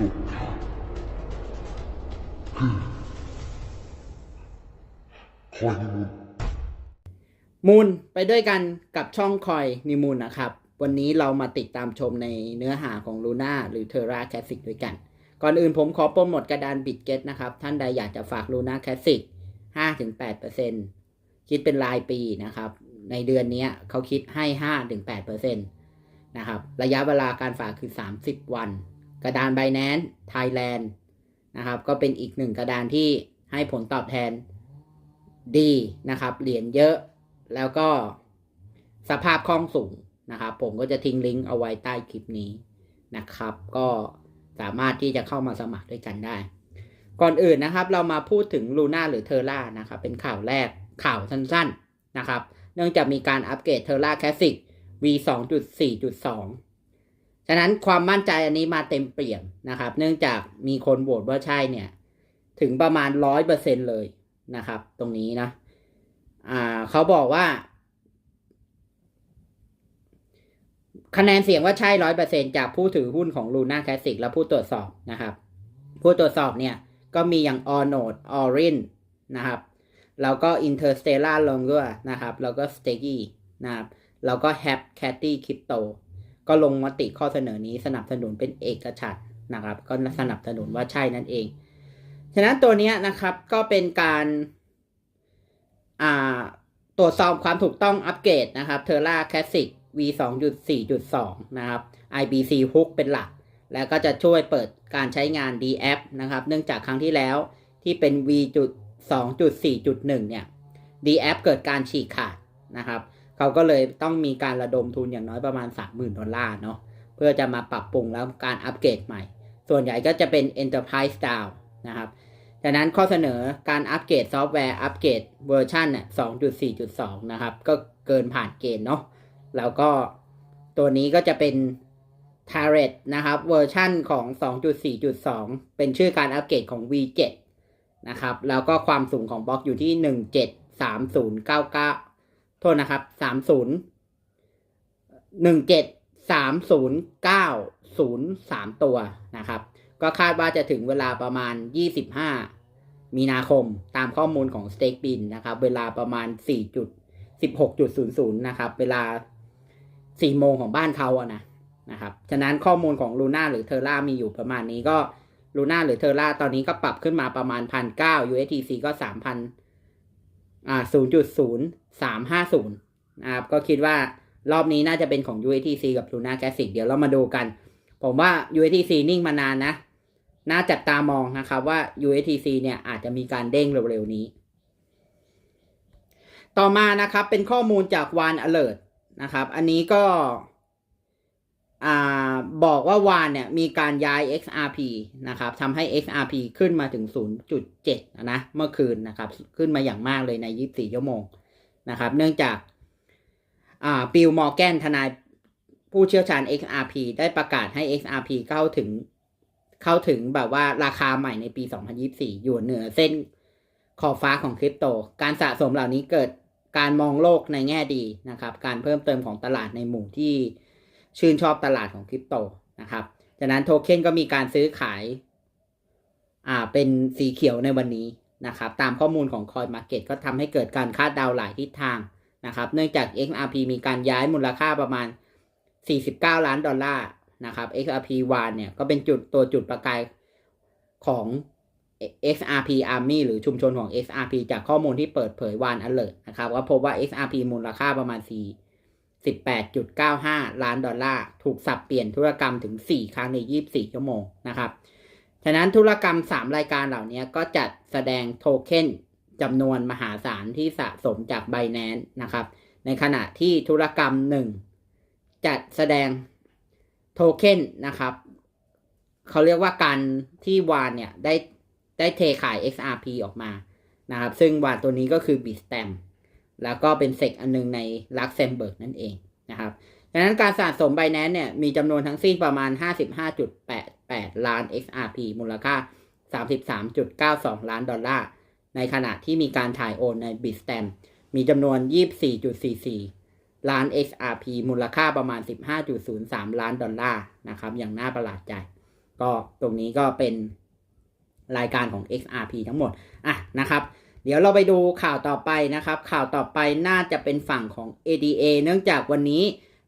สุดคือคอยนิมุนมูลไปด้วยกันกับช่องคอยนิมูลนะครับ วันนี้เรามาติดตามชมในเนื้อหาของ Luna หรือ Terra Classic ด้วยกัน ก่อนอื่นผมขอโปรโมทกระดานบิตเกตนะครับ ท่านใดอยากจะฝาก Luna Classic 5-8%คิดเป็นรายปีนะครับ ในเดือนนี้เขาคิดให้ 5-8%นะครับ ระยะเวลาการฝากคือ 30 วัน กระดาน Binance Thailand นะครับ ก็เป็นอีกหนึ่งกระดานที่ให้ผลตอบแทนดีนะครับ เหรียญเยอะแล้วก็สภาพคล่องสูงนะครับ ผมก็จะทิ้งลิงก์เอาไว้ใต้คลิปนี้นะครับ ก็สามารถที่จะเข้ามาสมัครด้วยกันได้ ก่อนอื่นนะครับ เรามาพูดถึงลูน่าหรือเทอร่านะครับ เป็นข่าวแรกข่าวสั้นๆนะครับ เนื่องจากมีการอัปเกรดเทอร่าแคสซิก V 2.4.2 ฉะนั้นความมั่นใจอันนี้มาเต็มเปี่ยมนะครับ เนื่องจากมีคนโหวตว่าใช่เนี่ย ถึงประมาณร้อยเปอร์เซ็นเลยนะครับ ตรงนี้นะ อ่าเขาบอกว่า คะแนนเสียงว่าใช่ร้อยเปอร์เซ็นจากผู้ถือหุ้นของ Luna Classic และผู้ตรวจสอบนะครับ ผู้ตรวจสอบเนี่ย ก็มีอย่าง o r n o d Orin นนะครับแล้วก็ Interstellar Longer นะครับ แล้วก็ s t a g y นะครับ แล้วก็ Hap Catty Crypto ก็ลงมติข้อเสนอนี้สนับสนุนเป็นเอกฉันท์นะครับ ก็สนับสนุนว่าใช่นั่นเอง ฉะนั้นตัวนี้นะครับก็เป็นการาตรวจสอบความถูกต้องอัปเกรดนะครับ Terra Classic V 2.4.2 นะครับ IBC Hook เป็นหลัก แล้วก็จะช่วยเปิดการใช้งาน DApp นะครับ เนื่องจากครั้งที่แล้วที่เป็น V 2.4.1 เนี่ย DApp เกิดการฉีกขาดนะครับ เขาก็เลยต้องมีการระดมทุนอย่างน้อยประมาณ 30,000 ดอลลาร์เนาะเพื่อจะมาปรับปรุงแล้วการอัปเกรดใหม่ ส่วนใหญ่ก็จะเป็น Enterprise Style นะครับจากนั้นข้อเสนอการอัปเกรดซอฟต์แวร์อัปเกรดเวอร์ชันเนี่ย2.4.2 นะครับ ก็เกินผ่านเกณฑ์เนาะแล้วก็ตัวนี้ก็จะเป็น t a r e t นะครับ เวอร์ชันของ 2.4.2 เป็นชื่อการอัปเกรดของ V7 นะครับ แล้วก็ความสูงของบล็อกอยู่ที่ 173099 โทษนะครับ30 173090ตัวนะครับ ก็คาดว่าจะถึงเวลาประมาณ25มีนาคมตามข้อมูลของ Stake Bin นะครับ เวลาประมาณ4.16.00นะครับ เวลา4โมงของบ้านเขาอะนะนะครับ ฉะนั้นข้อมูลของ Luna หรือ Terra มีอยู่ประมาณนี้ก็ Luna หรือ Terra ตอนนี้ก็ปรับขึ้นมาประมาณ1,900 USDC ก็3,000 อ่า0.0350นะครับก็คิดว่ารอบนี้น่าจะเป็นของ UATC กับ Luna Classic เดี๋ยวเรามาดูกัน ผมว่า UATC นิ่งมานานนะ น่าจับตามองนะครับว่า UATC เนี่ยอาจจะมีการเด้งเร็วๆนี้ ต่อมานะครับเป็นข้อมูลจาก Wan Alert นะครับ อันนี้ก็ บอกว่าวานเนี่ยมีการย้าย XRP นะครับทำให้ XRP ขึ้นมาถึง 0.7 นะเมื่อคืนนะครับ ขึ้นมาอย่างมากเลยใน 24 ชั่วโมงนะครับ เนื่องจากอ่าบิลมอร์แกนทนายผู้เชี่ยวชาญ XRP ได้ประกาศให้ XRP เข้าถึงเข้าถึงแบบว่าราคาใหม่ในปี 2024 อยู่เหนือเส้นขอบฟ้าของคริปโต การสะสมเหล่านี้เกิดการมองโลกในแง่ดีนะครับ การเพิ่มเติมของตลาดในหมู่ที่ ชื่นชอบตลาดของคริปโตนะครับจากนั้นโทเค็นก็มีการซื้อขายอ่าเป็นสีเขียวในวันนี้นะครับ ตามข้อมูลของ CoinMarket ก็ทำให้เกิดการคาดเดาหลายทิศทางนะครับ เนื่องจาก XRP มีการย้ายมูลค่าประมาณ 49 ล้านดอลลาร์นะครับ XRP วานเนี่ยก็เป็นจุดตัวจุดประกายของ XRP Army หรือชุมชนของ XRP จากข้อมูลที่เปิดเผยวาน alert นะครับก็พบว่า XRP มูลค่าประมาณ4 18.95 ล้านดอลลาร์ ถูกสับเปลี่ยนธุรกรรมถึง 4 ครั้งใน 24 ชั่วโมงนะครับ ฉะนั้นธุรกรรม 3 รายการเหล่านี้ก็จัดแสดงโทเค็นจำนวนมหาศาลที่สะสมจาก Binance นะครับ ในขณะที่ธุรกรรม 1 จัดแสดงโทเค็นนะครับ เขาเรียกว่าการที่วานเนี่ยได้ได้เทขาย XRP ออกมานะครับ ซึ่งวานตัวนี้ก็คือ Bitstamp แล้วก็เป็นเซกอันนึงในลักเซมเบิร์กนั่นเองนะครับดังนั้นการสะสม Binance เนี่ยมีจำนวนทั้งสิ้นประมาณ 55.88 ล้าน XRP มูลค่า 33.92 ล้านดอลลาร์ ในขณะที่มีการถ่ายโอนใน b i t s t a m มีจำนวน 24.44 ล้าน XRP มูลค่าประมาณ 15.03 ล้านดอลลาร์นะครับอย่างน่าประหลาดใจ ก็ตรงนี้ก็เป็นรายการของ XRP ทั้งหมดอะนะครับ เดี๋ยวเราไปดูข่าวต่อไปนะครับ ข่าวต่อไปน่าจะเป็นฝั่งของ ADA เนื่องจากวันนี้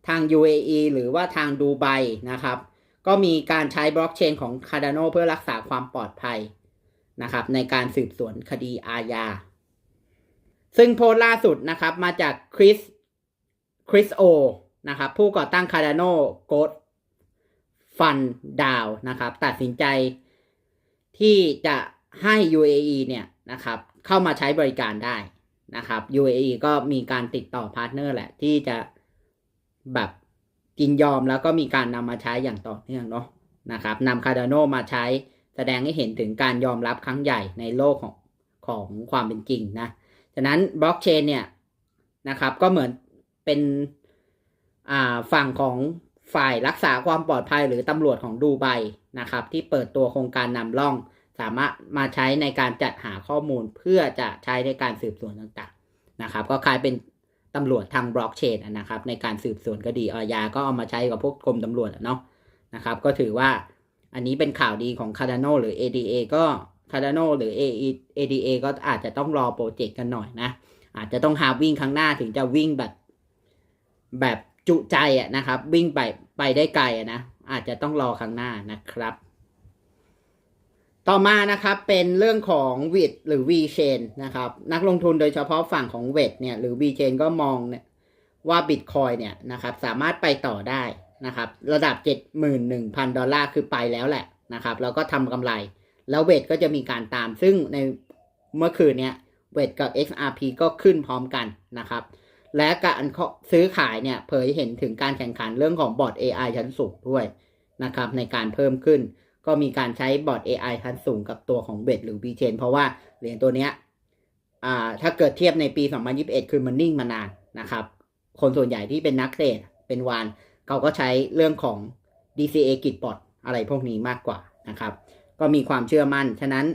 ทาง UAE หรือว่าทางดูไบนะครับ ก็มีการใช้บล็อกเชนของ Cardano เพื่อรักษาความปลอดภัยนะครับในการสืบสวนคดีอาญา ซึ่งโพสต์ล่าสุดนะครับมาจากคริสคริสโอนะครับผู้ก่อตั้ง Cardano g o d Fund DAO นะครับตัดสินใจที่จะให้ UAE เนี่ยนะครับ เข้ามาใช้บริการได้นะครับ UAE ก็มีการติดต่อพาร์ทเนอร์แหละ ที่จะแบบกินยอมแล้วก็มีการนำมาใช้อย่างต่อเนื่องเนาะนะครับนำ Cardano มาใช้แสดงให้เห็นถึงการยอมรับครั้งใหญ่ในโลกของของความเป็นจริงนะฉะนั้นบล็อกเชนเนี่ยนะครับก็เหมือนเป็นฝั่งของฝ่ายรักษาความปลอดภัยหรือตำรวจของดูไบนะครับที่เปิดตัวโครงการนำร่อง สามารถมาใช้ในการจัดหาข้อมูลเพื่อจะใช้ในการสืบสวนต่างๆนะครับ ก็คล้ายเป็นตำรวจทางบล็อกเชนนะครับ ในการสืบสวนคดีอาญาก็เอามาใช้กับพวกกรมตำรวจเนาะนะครับ ก็ถือว่าอันนี้เป็นข่าวดีของ Cardano หรือ ADA ก็ Cardano หรือ ADA ก็อาจจะต้องรอโปรเจกต์กันหน่อยนะ อาจจะต้องหาวิ่งครั้งหน้าถึงจะวิ่งแบบแบบจุใจอะนะครับ วิ่งไปไปได้ไกลอะนะอาจจะต้องรอครั้งหน้านะครับ ต่อมานะครับเป็นเรื่องของวิดหรือ V-Chain นะครับนักลงทุนโดยเฉพาะฝั่งของเวทเนี่ยหรือ V-Chain ก็มองเนี่ยว่า Bitcoin เนี่ยนะครับสามารถไปต่อได้นะครับระดับ 71,000 ดอลลาร์คือไปแล้วแหละนะครับแล้วก็ทำกำไร แล้วเวทก็จะมีการตาม ซึ่งในเมื่อคืนเนี้ยเวทกับ XRP ก็ขึ้นพร้อมกันนะครับและการซื้อขายเนี่ยเผยเห็นถึงการแข่งขันเรื่องของบอร์ด AI ชั้นสูงด้วยนะครับในการเพิ่มขึ้น ก็มีการใช้บอร์ด AI ชั้นสูงกับตัวของเบหรือ b c h a i n เพราะว่าเหรียญตัวเนี้ยถ้าเกิดเทียบในปี 2021 คือมันนิ่งมานานนะครับ คนส่วนใหญ่ที่เป็นนักเทรดเป็นวานเขาก็ใช้เรื่องของ DCA กิจบอร์ดอะไรพวกนี้มากกว่านะครับ ก็มีความเชื่อมั่น ฉะนั้น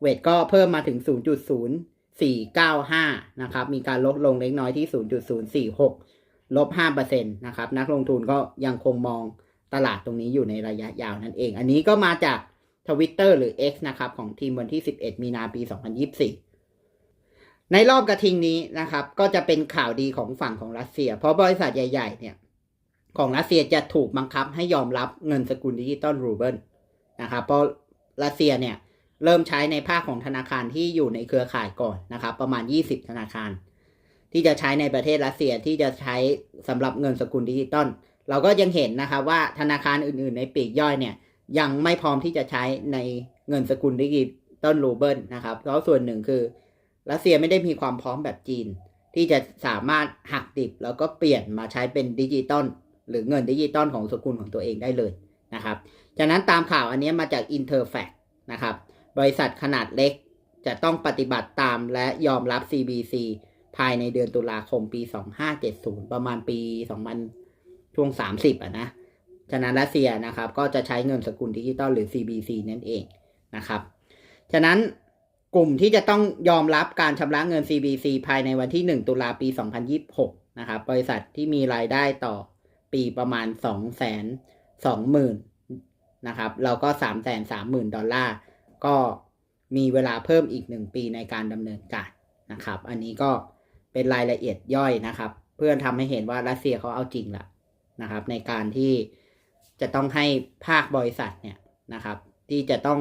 เวทก็เพิ่มมาถึง 0.0495 นะครับ มีการลดลงเล็กน้อยที่ 0.046 ลบ5%นะครับ นักลงทุนก็ยังคงมอง ตลาดตรงนี้อยู่ในระยะยาวนั่นเอง อันนี้ก็มาจากทวิตเตอร์หรือ X นะครับ ของทีมวันที่ 11 มีนาปี 2024 ในรอบกระทิงนี้นะครับ ก็จะเป็นข่าวดีของฝั่งของรัสเซีย เพราะบริษัทใหญ่ๆ เนี่ย ของรัสเซียจะถูกบังคับให้ยอมรับเงินสกุลดิจิตอลรูเบิลนะครับเพราะรัสเซียเนี่ยเริ่มใช้ในภาคของธนาคารที่อยู่ในเครือข่ายก่อนนะครับ ประมาณ 20 ธนาคาร ที่จะใช้ในประเทศรัสเซียที่จะใช้สำหรับเงินสกุลดิจิตอล เราก็ยังเห็นนะครับว่าธนาคารอื่นๆ ในปีกย่อยเนี่ยยังไม่พร้อมที่จะใช้ในเงินสกุลดิจิตอลรูเบิลนะครับเพราะส่วนหนึ่งคือรัสเซียไม่ได้มีความพร้อมแบบจีน ที่จะสามารถหักดิบ แล้วก็เปลี่ยนมาใช้เป็นดิจิตอลหรือเงินดิจิตอลของสกุลของตัวเองได้เลยนะครับจากนั้นตามข่าวอันนี้มาจาก Interfax นะครับบริษัทขนาดเล็กจะต้องปฏิบัติตามและยอมรับ CBC ภายในเดือนตุลาคมปี 2570 ประมาณปี 2000 ช่วง 30อะนะฉะนั้นรัสเซียนะครับก็จะใช้เงินสกุลดิจิตอลหรือ CBC นั่นเองนะครับฉะนั้นกลุ่มที่จะต้องยอมรับการชำระเงิน CBC ภายในวันที่ 1 ตุลาปี 2026 นะครับ บริษัทที่มีรายได้ต่อปีประมาณ 2 2 0 0 0 0นะครับ แล้วก็ 3 3 0 0 0 0 ดอลลาร์ ก็มีเวลาเพิ่มอีก 1 ปีในการดำเนินการนะครับ อันนี้ก็เป็นรายละเอียดย่อยนะครับ เพื่อทำให้เห็นว่ารัสเซียเขาเอาจริงละ นะครับ ในการที่จะต้องให้ภาคบริษัทเนี่ยนะครับ ที่จะต้อง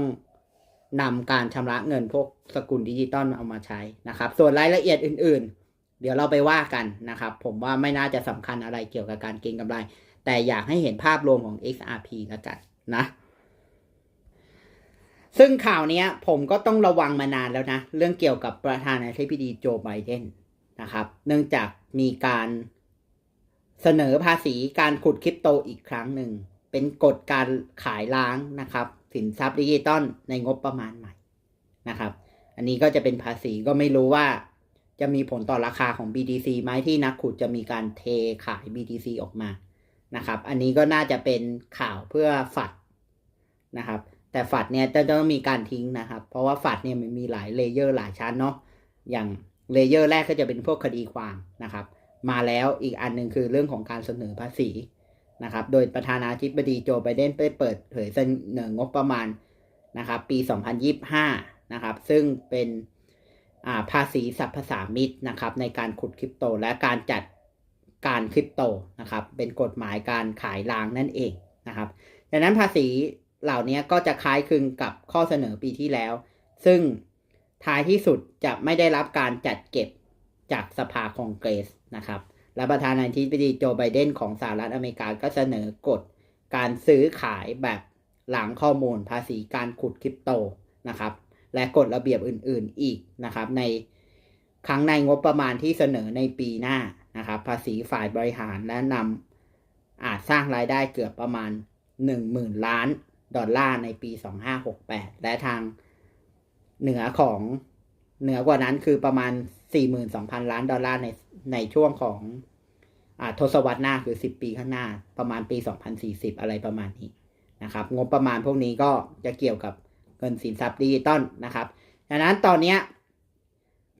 นำการชำระเงินพวกสกุลดิจิตอลเอามาใช้นะครับ ส่วนรายละเอียดอื่น ๆ เดี๋ยวเราไปว่ากันนะครับ ผมว่าไม่น่าจะสำคัญอะไรเกี่ยวกับการเก็งกำไร แต่อยากให้เห็นภาพรวมของ XRP แล้วกันนะซึ่งข่าวนี้ผมก็ต้องระวังมานานแล้วนะ เรื่องเกี่ยวกับประธานาธิบดีโจไบเดนนะครับ เนื่องจากมีการ เสนอภาษีการขุดคริปโตอีกครั้งหนึ่ง เป็นกฎการขายล้างนะครับ สินทรัพย์ดิจิตอลในงบประมาณใหม่นะครับ อันนี้ก็จะเป็นภาษีก็ไม่รู้ว่า จะมีผลต่อราคาของ BTC ไหมที่นักขุดจะมีการเทขาย BTC ออกมานะครับ อันนี้ก็น่าจะเป็นข่าวเพื่อฝัดนะครับ แต่ฝัดเนี่ยจะต้องมีการทิ้งนะครับ เพราะว่าฝัดเนี่ยมันมีหลายเลเยอร์หลายชั้นเนาะอย่างเลเยอร์แรกก็จะเป็นพวกคดีความนะครับ มาแล้วอีกอันหนึ่งคือเรื่องของการเสนอภาษีนะครับ โดยประธานาธิบดีโจไบเดนได้เปิดเผยเสนองบประมาณนะครับ ปี 2025 นะครับ ซึ่งเป็นาภาษีสรรพสามิตนะครับ ในการขุดคริปโตและการจัดการคริปโตนะครับ เป็นกฎหมายการขายลางนั่นเองนะครับดังนั้นภาษีเหล่านี้ก็จะคล้ายคลึงกับข้อเสนอปีที่แล้ว ซึ่งท้ายที่สุดจะไม่ได้รับการจัดเก็บจากสภาคองเกรส นะครับและประธานาธิบดีโจไบเดนของสหรัฐอเมริกาก็เสนอกฎการซื้อขายแบบหลังข้อมูลภาษีการขุดคริปโตนะครับและกฎระเบียบอื่นๆอีกนะครับในครั้งในงบประมาณที่เสนอในปีหน้านะครับภาษีฝ่ายบริหารและนำอาจสร้างรายได้เกือบประมาณ 10,000 ล้านดอลลาร์ในปี 2568 และทางเหนือของเหนือกว่านั้นคือประมาณ 42,000 ล้านดอลลาร์ในในช่วงของอทศวรรษหน้าคือ 10 ปีข้างหน้า ประมาณปี 2040 อะไรประมาณนี้นะครับ งบประมาณพวกนี้ก็จะเกี่ยวกับเงินสินทรัพย์ดิจิตอลนะครับดังนั้นตอนนี้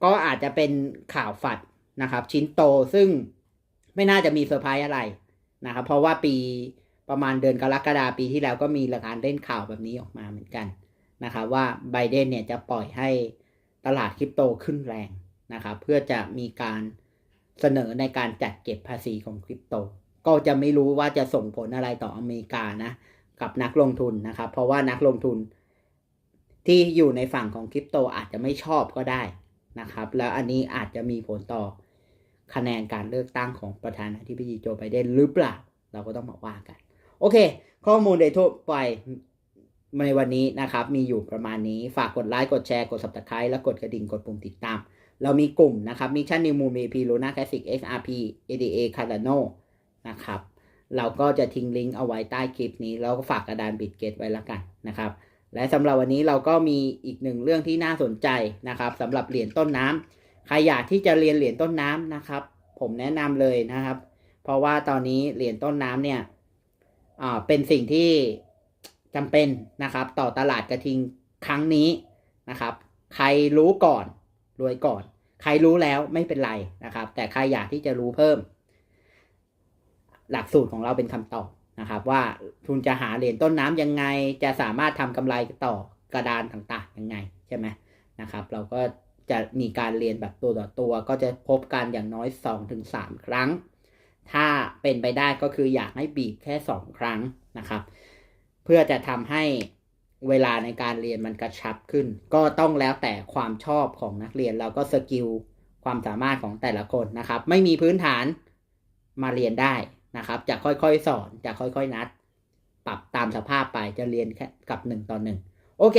ก็อาจจะเป็นข่าวฝัดนะครับ ชิ้นโตซึ่งไม่น่าจะมีเซอร์ไพรส์อะไรนะครับ เพราะว่าปีประมาณเดือนกรกฎาปีที่แล้วก็มีรายการเล่นข่าวแบบนี้ออกมาเหมือนกันนะครับว่าไบเดนเนี่ยจะปล่อยให้ตลาดคริปโตขึ้นแรง นะครับเพื่อจะมีการเสนอในการจัดเก็บภาษีของคริปโต ก็จะไม่รู้ว่าจะส่งผลอะไรต่ออเมริกานะกับนักลงทุนนะครับ เพราะว่านักลงทุนที่อยู่ในฝั่งของคริปโตอาจจะไม่ชอบก็ได้นะครับ แล้วอันนี้อาจจะมีผลต่อคะแนนการเลือกตั้งของประธานาธิบดีโจไบเดนหรือเปล่า เราก็ต้องมาว่ากัน โอเค ข้อมูลโดยทั่วไปในวันนี้นะครับ มีอยู่ประมาณนี้ฝากกดไลค์กดแชร์กด subscribe และกดกระดิ่งกดปุ่มติดตาม เรามีกลุ่มนะครับมิชชั่นนิวมูมีพีลูน่าแคสิก XRP ADA Cardano นะครับ เราก็จะทิ้งลิงก์เอาไว้ใต้คลิปนี้แล้วก็ฝากกระดานบิตเกตไว้ละกันนะครับ และสำหรับวันนี้เราก็มีอีกหนึ่งเรื่องที่น่าสนใจนะครับสำหรับเหรียญต้นน้ำใครอยากที่จะเรียนเหรียญต้นน้ำนะครับ ผมแนะนำเลยนะครับ เพราะว่าตอนนี้เหรียญต้นน้ำเนี่ยเป็นสิ่งที่จำเป็นนะครับ ต่อตลาดกระทิงครั้งนี้นะครับ ใครรู้ก่อน รวยก่อน ใครรู้แล้วไม่เป็นไรนะครับ แต่ใครอยากที่จะรู้เพิ่ม หลักสูตรของเราเป็นคำตอบนะครับ ว่าคุณจะหาเหรียญต้นน้ำยังไง จะสามารถทำกำไรต่อกระดานต่างๆยังไงใช่ไหมนะครับ เราก็จะมีการเรียนแบบตัวต่อตัว ก็จะพบกันอย่างน้อย 2-3 ครั้ง ถ้าเป็นไปได้ก็คืออยากให้บีบแค่ 2 ครั้งนะครับ เพื่อจะทำให้ เวลาในการเรียนมันกระชับขึ้น ก็ต้องแล้วแต่ความชอบของนักเรียนเราก็สกิลความสามารถของแต่ละคนนะครับ ไม่มีพื้นฐานมาเรียนได้นะครับ จะค่อยๆสอนจะค่อยๆนัด ปรับตามสภาพไปจะเรียนแค่กับหนึ่งต่อหนึ่งโอเค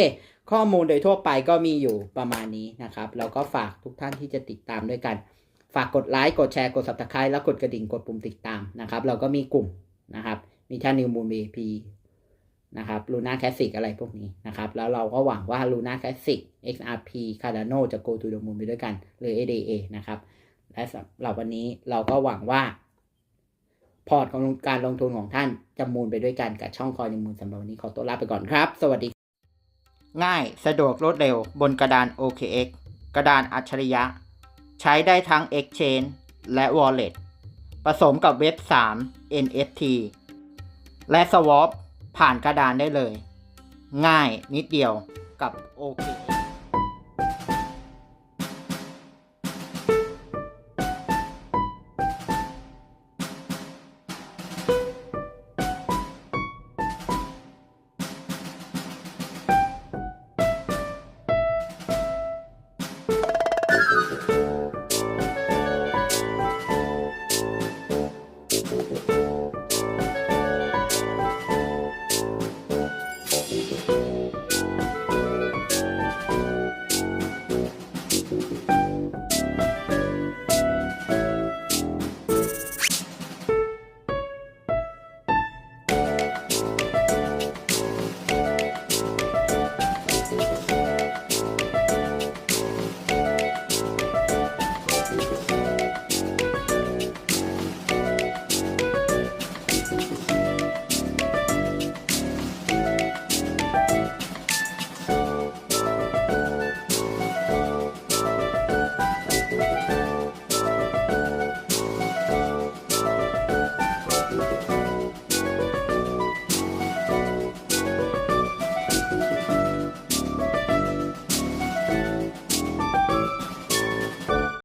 ข้อมูลโดยทั่วไปก็มีอยู่ประมาณนี้นะครับ แล้วก็ฝากทุกท่านที่จะติดตามด้วยกัน ฝากกดไลค์กดแชร์กด subscribe แล้วกดกระดิ่งกดปุ่มติดตามนะครับ เราก็มีกลุ่มนะครับ มีท่านนิวมูล BP นะครับ Luna Classic อะไรพวกนี้นะครับ แล้วเราก็หวังว่า Luna Classic XRP Cardano จะ go to the moon ไปด้วยกัน หรือ ADA นะครับ และสำหรับวันนี้เราก็หวังว่า พอร์ตของการลงทุนของท่านจะมูลไปด้วยกันกับช่องคอยมูลสำหรับวันนี้ขอตัวลาไปก่อนครับ สวัสดี ง่าย สะดวกรวดเร็ว บนกระดาน OKX กระดานอัจฉริยะ ใช้ได้ทั้ง Exchange และ Wallet ผสมกับเว็บ 3 NFT และ Swap ผ่านกระดานได้เลย ง่ายนิดเดียวกับโอเค